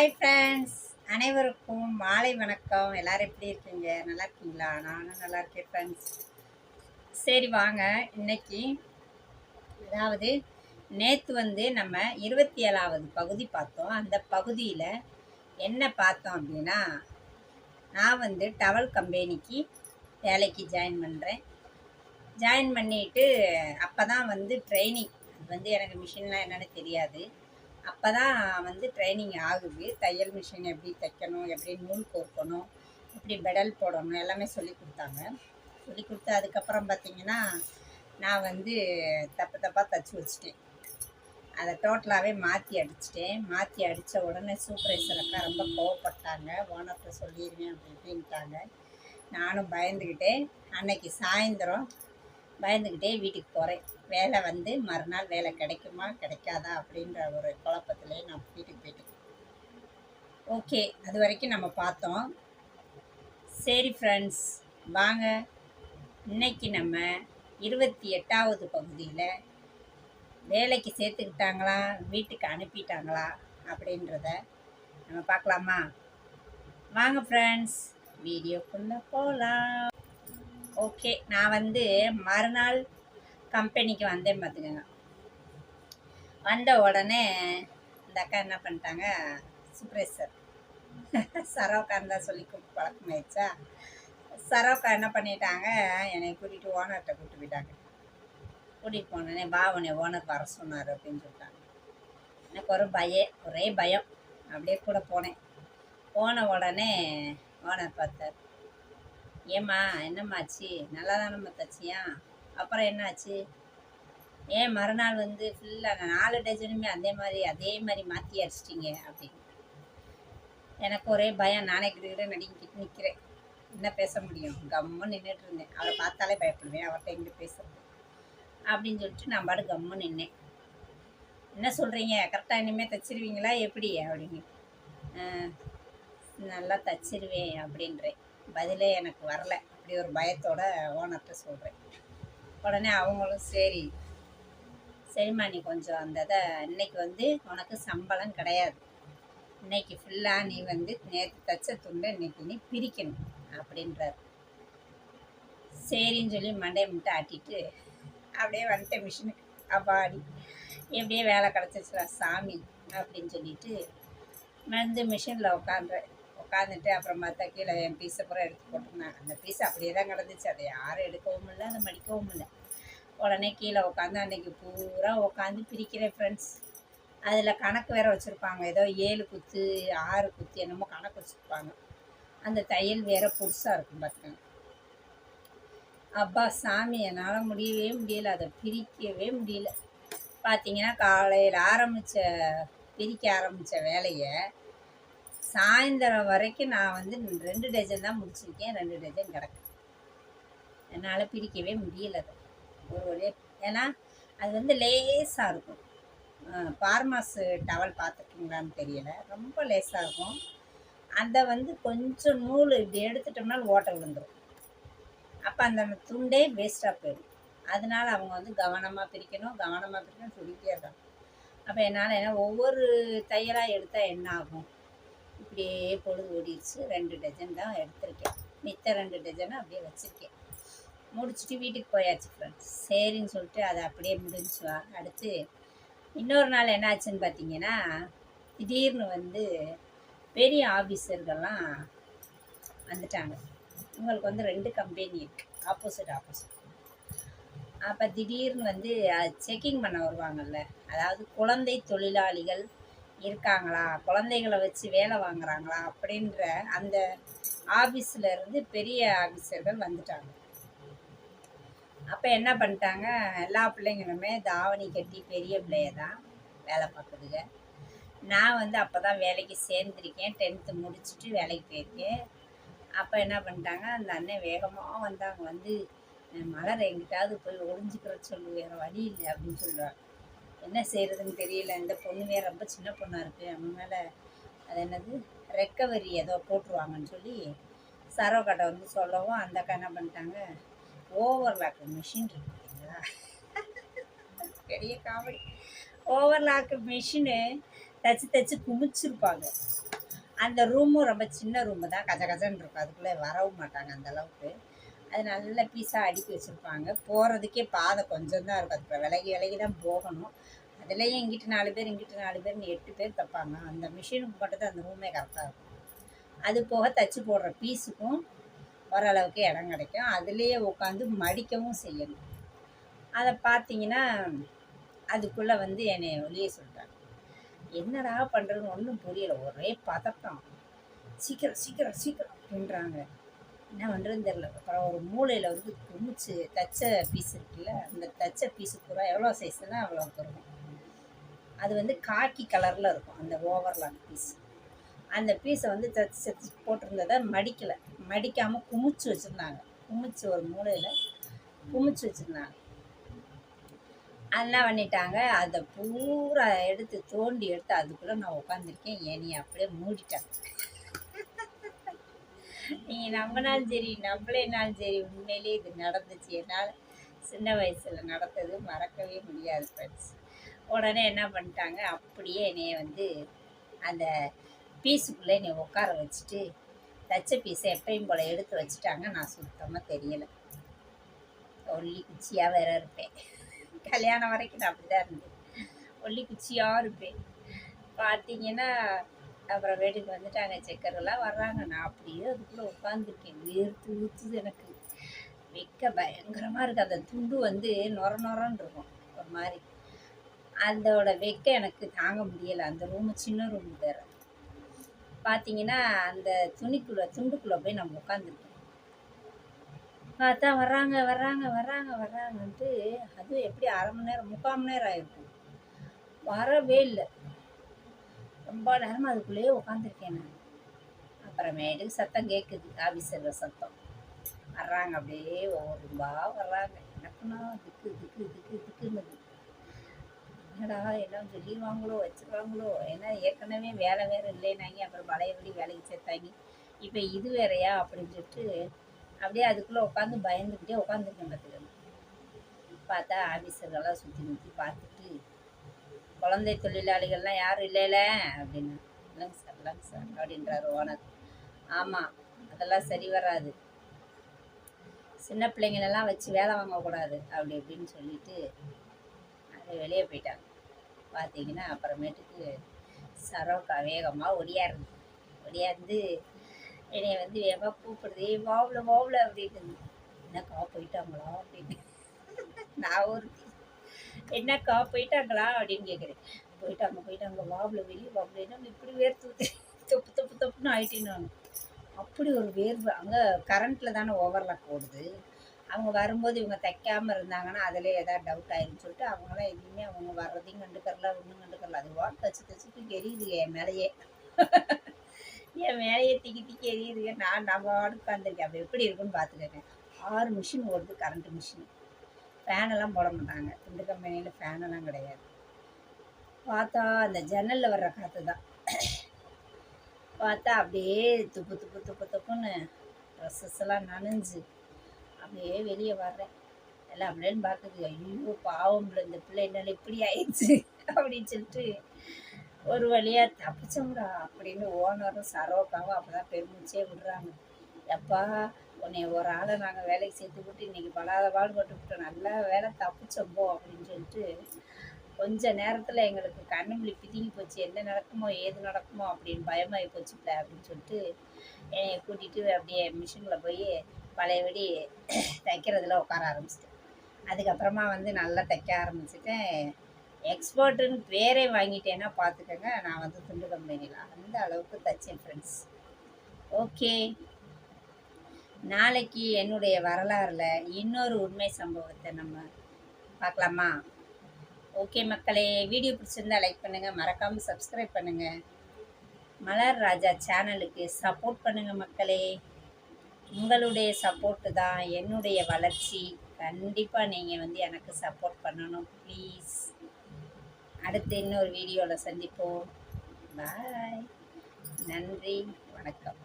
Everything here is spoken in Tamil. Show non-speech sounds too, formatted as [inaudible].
ஹாய் ஃப்ரெண்ட்ஸ் அனைவருக்கும் மாலை வணக்கம். எல்லோரும் எப்படி இருக்கீங்க? நல்லா இருக்கீங்களா? நானும் நல்லா இருக்கேன் ஃப்ரெண்ட்ஸ் சரி வாங்க. இன்னைக்கு அதாவது நேற்று வந்து நம்ம இருபத்தி ஏழாவது பகுதி பார்த்தோம். அந்த பகுதியில் என்ன பார்த்தோம் அப்படின்னா நான் வந்து டவல் கம்பெனிக்கு வேலைக்கு ஜாயின் பண்ணுறேன் ஜாயின் பண்ணிட்டு அப்போ தான் வந்து ட்ரைனிங் அது வந்து எனக்கு மிஷின்லாம் என்னென்னு தெரியாது. அப்போ தான் வந்து ட்ரைனிங் ஆகுது. தையல் மிஷின் எப்படி தைக்கணும் எப்படி நூல் கோர்க்கணும் எப்படி பெடல் போடணும் எல்லாமே சொல்லி கொடுத்தாங்க. சொல்லி கொடுத்து அதுக்கப்புறம் பார்த்திங்கன்னா நான் வந்து தப்பு தப்பாக தைச்சி வச்சுட்டேன். அதை டோட்டலாகவே மாற்றி அடிச்சிட்டேன். மாற்றி அடித்த உடனே சூப்பர்வைசர் அக்கா ரொம்ப கோவப்பட்டாங்க. ஓனர்கிட்ட சொல்லிடுவேன் அப்படி இப்படின்ட்டாங்க. நானும் பயந்துக்கிட்டேன் அன்னைக்கு சாயந்தரம் பயந்துக்கிட்டே வீட்டுக்கு போகிறேன் வேலை வந்து மறுநாள் வேலை கிடைக்குமா கிடைக்காதா அப்படின்ற ஒரு குழப்பத்திலே நான் வீட்டுக்கு போயிட்டேன் ஓகே அது வரைக்கும் நம்ம பார்த்தோம். சரி ஃப்ரெண்ட்ஸ் வாங்க. இன்னைக்கு நம்ம இருபத்தி எட்டாவது பகுதியில் வேலைக்கு சேர்த்துக்கிட்டாங்களா வீட்டுக்கு அனுப்பிட்டாங்களா அப்படின்றத நம்ம பார்க்கலாமா? வாங்க ஃப்ரெண்ட்ஸ் வீடியோக்குள்ளே போகலாம் ஓகே நான் வந்து மறுநாள் கம்பெனிக்கு வந்தேன் பார்த்துக்கோங்க வந்த உடனே இந்த அக்கா என்ன பண்ணிட்டாங்க? சூப்பர்வைசர் [laughs] சரோக்கான் தான் சொல்லி கூப்பிட்டு பழக்கமாயிடுச்சா? சரோக்கா என்ன பண்ணிட்டாங்க? என்னை கூட்டிகிட்டு ஓனர்கிட்ட கூப்பிட்டு போயிட்டாங்க. கூட்டிகிட்டு போனோடனே வா உன்னை ஓனர் வர சொன்னார் அப்படின்னு சொல்லிட்டாங்க. எனக்கு ஒரு பய ஒரே பயம். அப்படியே கூட போனேன். போன உடனே ஓனர் பார்த்தார். ஏம்மா என்னம்மாச்சு? நல்லா தானம்மா தச்சியா? அப்புறம் என்னாச்சு? ஏன் மறுநாள் வந்து ஃபுல்லாக நாலு டஜனுமே அதே மாதிரி அதே மாதிரி மாற்றி அடிச்சிட்டிங்க அப்படின்னு. எனக்கு ஒரே பயம். நானே கிட்ட நடிக்கிட்டு நிற்கிறேன் என்ன பேச முடியும்? கம்முன்னு நின்றுட்டு இருந்தேன். அவரை பார்த்தாலே பயப்படுவேன். அவர்கிட்ட எங்கே பேசுறது. அப்படின்னு சொல்லிட்டு நான் பாடு கம்முன்னு நின்னேன். என்ன சொல்கிறீங்க கரெக்டாக இனிமேல் தைச்சிருவீங்களா? எப்படி? அப்படின்னு. நல்லா தச்சிருவேன் அப்படின்றேன். பதிலே எனக்கு வரல. அப்படி ஒரு பயத்தோட ஓனர்கிட்ட சொல்கிறேன் உடனே அவங்களும் சரி. சரிம்மா நீ கொஞ்சம் அந்த இதை இன்னைக்கு வந்து உனக்கு சம்பளம் கிடையாது. இன்னைக்கு ஃபுல்லாக நீ வந்து நேற்று தச்ச துண்டை இன்னைக்கு நீ பிரிக்கணும் அப்படின்றார். சரின்னு சொல்லி மண்டையை மட்டும் ஆட்டிட்டு அப்படியே வந்துட்டேன் மிஷினுக்கு அப்பாடி எப்படியே வேலை கிடச்சிச்சுடா சாமி அப்படின்னு சொல்லிட்டு வந்து மிஷினில் உட்காந்துறேன் உட்காந்துட்டு அப்புறம் பார்த்தா கீழே என் பீஸை பூரா எடுத்து போட்டிருந்தாங்க. அந்த பீஸ் அப்படியே தான் கிடந்துச்சு. அதை யாரும் எடுக்கவும் இல்லை அதை மடிக்கவும் இல்லை. உடனே கீழே உட்காந்து அன்றைக்கி பூரா உட்காந்து பிரிக்கிறேன் ஃப்ரெண்ட்ஸ் அதில் கணக்கு வேறு வச்சுருப்பாங்க. ஏதோ ஏழு குத்து ஆறு குத்து என்னமோ கணக்கு வச்சுருப்பாங்க. அந்த தையல் வேற புதுசாக இருக்கும் பார்த்துக்கோங்க அப்பா சாமி என்னால் முடியவே முடியல. அதை பிரிக்கவே முடியல. பார்த்தீங்கன்னா காலையில் ஆரம்பித்த பிரிக்க ஆரம்பித்த வேலையை சாயந்தரம் வரைக்கும் நான் வந்து ரெண்டு டஜன் தான் முடிச்சிருக்கேன். ரெண்டு டஜன் கிடக்கு. என்னால் பிரிக்கவே முடியல அது. ஒரு ஏன்னா அது வந்து லேசாக இருக்கும். பார்மாஸ் டவல் பார்த்துருக்கீங்களான்னு தெரியல. ரொம்ப லேசாக இருக்கும். அதை வந்து கொஞ்சம் நூல் இப்படி எடுத்துட்டோம்னா ஓட்டை விழுந்துடும் அப்போ அந்த துண்டே வேஸ்ட்டாக போயிடும். அதனால அவங்க வந்து கவனமாக பிரிக்கணும். கவனமாக பிரிக்கணும் சொல்லிகிட்டே இருக்காங்க. அப்போ என்னால் என்ன ஒவ்வொரு தையலாக எடுத்தால் என்ன ஆகும்? இப்படியே பொழுது ஓடிடுச்சு. ரெண்டு டஜன் தான் எடுத்திருக்கேன். மித்த ரெண்டு டஜனை அப்படியே வச்சுருக்கேன். முடிச்சுட்டு வீட்டுக்கு போயாச்சு ஃப்ரெண்ட்ஸ் சரின்னு சொல்லிட்டு அதை அப்படியே முடிஞ்சுவா அடுத்து இன்னொரு நாள் என்னாச்சுன்னு பார்த்தீங்கன்னா திடீர்னு வந்து பெரிய ஆஃபீஸர்கள்லாம் வந்துட்டாங்க. இவங்களுக்கு வந்து ரெண்டு கம்பெனி இருக்குது ஆப்போசிட் ஆப்போசிட் அப்போ திடீர்னு வந்து செக்கிங் பண்ண வருவாங்கல்ல. அதாவது குழந்தை தொழிலாளிகள் இருக்காங்களா? குழந்தைகளை வச்சு வேலை வாங்குறாங்களா? அப்படின்ற அந்த ஆஃபீஸில் இருந்து பெரிய ஆஃபீஸர்கள் வந்துட்டாங்க. அப்போ என்ன பண்ணிட்டாங்க? எல்லா பிள்ளைங்களுமே தாவணி கட்டி பெரிய பிள்ளைய தான் வேலை பார்க்குதுங்க. நான் வந்து அப்போ தான் வேலைக்கு சேர்ந்துருக்கேன். டென்த்து முடிச்சுட்டு வேலைக்கு போயிருக்கேன். அப்போ என்ன பண்ணிட்டாங்க? அந்த அண்ணன் வேகமாக வந்தாங்க வந்து மலர் எங்கிட்டாவது போய் ஒளிஞ்சிக்கிற சொல்லு வேறு வழி இல்லை அப்படின்னு சொல்லுவாங்க. என்ன செய்கிறதுன்னு தெரியல. இந்த பொண்ணுமே ரொம்ப சின்ன பொண்ணாக இருக்குது அவன் மேலே அது என்னது? ரெக்கவரி ஏதோ போட்டுருவாங்கன்னு சொல்லி சரோ கடை வந்து சொல்லவும் அந்த அக்கா என்ன பண்ணிட்டாங்க? ஓவர்லாக் மிஷின் இருக்கு இல்லைங்களா? பெரிய காமெடி. ஓவர்லாக் மிஷினு தச்சு தச்சு குமிச்சிருப்பாங்க. அந்த ரூமும் ரொம்ப சின்ன ரூமு தான். கஜ கஜன்னு இருக்கும். அதுக்குள்ளே வரவும் மாட்டாங்க அந்த அளவுக்கு. அது நல்ல பீஸாக அடுக்கி வச்சுருப்பாங்க. போகிறதுக்கே பாதை கொஞ்சம் தான் இருக்கும். அதுக்கு விலகி விலகி தான் போகணும். அதுலேயும் இங்கிட்டு நாலு பேர் இங்கிட்டு நாலு பேர்னு எட்டு பேர் தைப்பாங்க அந்த மிஷினுக்கு மட்டும் தான் அந்த ரூமே கரெக்டாக இருக்கும். அது போக தச்சு போடுற பீஸுக்கும் ஓரளவுக்கு இடம் கிடைக்கும். அதுலேயே உட்காந்து மடிக்கவும் செய்யணும். அதை பார்த்தீங்கன்னா அதுக்குள்ளே வந்து என்னை வெளியே சொல்லிட்டாங்க. என்னடா பண்ணுறதுன்னு ஒன்றும் புரியலை. ஒரே பதட்டம். சீக்கிரம் சீக்கிரம் சீக்கிரம். அப்படின்றாங்க என்ன பண்ணுறதுன்னு தெரில அப்புறம் ஒரு மூலையில் வந்து குமிச்சு தச்ச பீஸ் இருக்குல்ல அந்த தச்ச பீஸு பூரா எவ்வளோ சைஸ்னால் அவ்வளோ இருக்கும் அது வந்து காக்கி கலரில் இருக்கும் அந்த ஓவர்லாக் பீஸ் அந்த பீஸை வந்து தச்சு தச்சு போட்டிருந்ததை மடிக்கலை. மடிக்காமல் குமிச்சு வச்சுருந்தாங்க. குமிச்சு ஒரு மூலையில் குமிச்சு வச்சுருந்தாங்க. என்ன பண்ணிட்டாங்க. அதை பூரா எடுத்து தோண்டி எடுத்து அதுக்குள்ளே நான் உட்காந்துருக்கேன் ஏனி அப்படியே மூடிட்டாங்க. நீங்கள் நம்பினாலும் சரி நம்பலைனாலும் சரி உண்மையிலே இது நடந்துச்சு. என்னால் சின்ன வயசில் நடந்தது மறக்கவே முடியாது ஃப்ரெண்ட்ஸ் உடனே என்ன பண்ணிட்டாங்க அப்படியே என்னைய வந்து அந்த பீஸுக்குள்ளே என்னை உட்கார வச்சுட்டு தச்ச பீஸை எப்பயும் போல் எடுத்து வச்சுட்டாங்க. நான் சுத்தமாக தெரியலை. ஒல்லி குச்சியாக வேற இருப்பேன். கல்யாணம் வரைக்கும் நான் அப்படி தான் இருந்தேன். ஒல்லி குச்சியாக இருப்பேன். பார்த்தீங்கன்னா அப்புறம் வீட்டுக்கு வந்துட்டாங்க. செக்கரெல்லாம் வர்றாங்க. நான் அப்படியே அதுக்குள்ளே உட்காந்துருக்கேன் வேர்த்து ஊற்றுது எனக்கு. வெக்க பயங்கரமாக இருக்குது அந்த துண்டு வந்து நொர நொரன்னு இருக்கும். ஒரு மாதிரி. அதோட வெக்க எனக்கு தாங்க முடியலை. அந்த ரூமு சின்ன ரூம் வேறு. பார்த்தீங்கன்னா அந்த துணிக்குள்ளே துண்டுக்குள்ளே போய் நம்ம உட்காந்துருக்கோம் பார்த்தா வர்றாங்க வர்றாங்க வர்றாங்க வர்றாங்கன்ட்டு அதுவும் எப்படி அரை மணி நேரம் முக்கால் மணி நேரம் ஆகிருக்கும் வரவே இல்லை. ரொம்ப நேரம் அதுக்குள்ளேயே உட்காந்துருக்கேன் நான். அப்புறமேட்டுக்கு சத்தம் கேட்குது ஆஃபீஸரில் சத்தம். வர்றாங்க அப்படியே ஒவ்வொரு ரூபா வர்றாங்க. எனக்குன்னா திக்கு திக்கு திக்கு திக்குன்னு என்னடா எல்லாம் சொல்லிடுவாங்களோ வச்சுருவாங்களோ? ஏன்னா ஏற்கனவே வேலை வேறு இல்லைனாங்க அப்புறம் பழையபடி வேலைக்கு சேர்த்தாங்க. இப்போ இது வேறையா அப்படின்னு சொல்லிட்டு அப்படியே அதுக்குள்ளே உட்காந்து பயந்துக்கிட்டே உட்காந்துருக்கேன் பார்த்துக்கணும் பார்த்தா ஆஃபீஸர்கள்லாம் சுற்றி சுற்றி பார்த்துட்டு குழந்தை தொழிலாளிகள்லாம் யாரும் இல்லைல? அப்படின்னு. இல்லைங்க சார் இல்லைங்க சார் அப்படின்றாரு ஓனர். ஆமாம் அதெல்லாம் சரி வராது. சின்ன பிள்ளைங்களெல்லாம் வச்சு வேலை வாங்கக்கூடாது அப்படி இப்படின்னு சொல்லிட்டு அது வெளியே போயிட்டாங்க. பார்த்தீங்கன்னா அப்புறமேட்டுக்கு சரோக்கா வேகமாக ஒடியாருது. ஒடியாந்து என்னைய வந்து வேகமாக கூப்பிடுது ஏ வாவில் வாவில் அப்படின்னு என்னக்கா போயிட்டாங்களா? அப்படின்னு. நான் ஒரு என்னக்கா போயிட்டாங்களா அப்படின்னு கேட்குறேன் போயிட்டாங்க போயிட்டாங்க. வாவில் வெளியே வாவில் என்ன இப்படி வேர்த்து தொப்பு தொப்பு தொப்புன்னு ஆயிட்டேன்னு நான். அப்படி ஒரு வேர்வு அங்கே கரண்ட்டில் தானே ஓவர்லாக் ஓடுது. அவங்க வரும்போது இவங்க தைக்காமல் இருந்தாங்கன்னா அதில் ஏதாவது டவுட் ஆயிருன்னு சொல்லிட்டு அவங்களாம் எதுவுமே அவங்க வர்றதையும் கண்டுக்கறல ஒன்றும் கண்டுக்கறல. அது வாட் தச்சு தச்சுட்டு எரியுது என் மேலேயே. என் மேலேயே திக்கி திக்கி எரியுதுங்க நான் நம்ம உட்காந்துருக்கேன் அப்போ எப்படி இருக்குன்னு பார்த்துருக்கேன் ஆறு மிஷின் ஓடுது கரண்ட் மிஷின் ஃபேனெல்லாம் போட மாட்டாங்க. இந்த கம்பெனியில் ஃபேனெல்லாம் கிடையாது. பார்த்தா அந்த ஜன்னலில் வர்ற காற்று தான். பார்த்தா அப்படியே துப்பு துப்பு துப்பு துப்புன்னு ட்ரெஸ்ஸஸ் எல்லாம் நனைஞ்சு அப்படியே வெளியே வர்றேன். எல்லாம் அப்படின்னு பார்க்குது. ஐயோ பாவம் இந்த பிள்ளை என்னால் இப்படி ஆயிடுச்சு அப்படின்னு சொல்லிட்டு ஒரு வழியாக தப்பிச்சோம்டா அப்படின்னு ஓனரும் சரோக்காவும் அப்போ தான் பெருமிச்சே விடுறாங்க. எப்பா உன்னை ஒரு ஆளை நாங்கள் வேலைக்கு சேர்த்து விட்டு இன்றைக்கி பலாத பாடுபட்டு விட்டோம். நல்லா வேலை தப்பிச்சம்போ அப்படின்னு சொல்லிட்டு கொஞ்ச நேரத்தில் எங்களுக்கு கண்ணு பிதுங்கி போச்சு. என்ன நடக்குமோ ஏது நடக்குமோ அப்படின்னு பயமாகி போச்சுல அப்படின்னு சொல்லிட்டு என்னை கூட்டிகிட்டு அப்படியே மிஷினில் போய் பழையபடி தைக்கிறதுல உட்கார ஆரம்பிச்சிட்டேன். அதுக்கப்புறமா வந்து நல்லா தைக்க ஆரம்பிச்சிட்டேன். எக்ஸ்பர்ட்டுன்னு பேரே வாங்கிட்டேன்னா பார்த்துக்கோங்க நான் வந்து துண்டு கம்பெனியில் அந்த அளவுக்கு தைச்சேன் ஃப்ரெண்ட்ஸ் ஓகே நாளைக்கு என்னுடைய வரலாறில் இன்னொரு உண்மை சம்பவத்தை நம்ம பார்க்கலாமா? ஓகே மக்களே வீடியோ பிடிச்சிருந்தா லைக் பண்ணுங்கள் மறக்காமல் சப்ஸ்கிரைப் பண்ணுங்கள் மலர் ராஜா சேனலுக்கு சப்போர்ட் பண்ணுங்கள் மக்களே. உங்களுடைய சப்போர்ட்டு தான் என்னுடைய வளர்ச்சி. கண்டிப்பாக நீங்கள் வந்து எனக்கு சப்போர்ட் பண்ணணும் ப்ளீஸ் அடுத்து இன்னொரு வீடியோவில் சந்திப்போம். பாய் நன்றி வணக்கம்.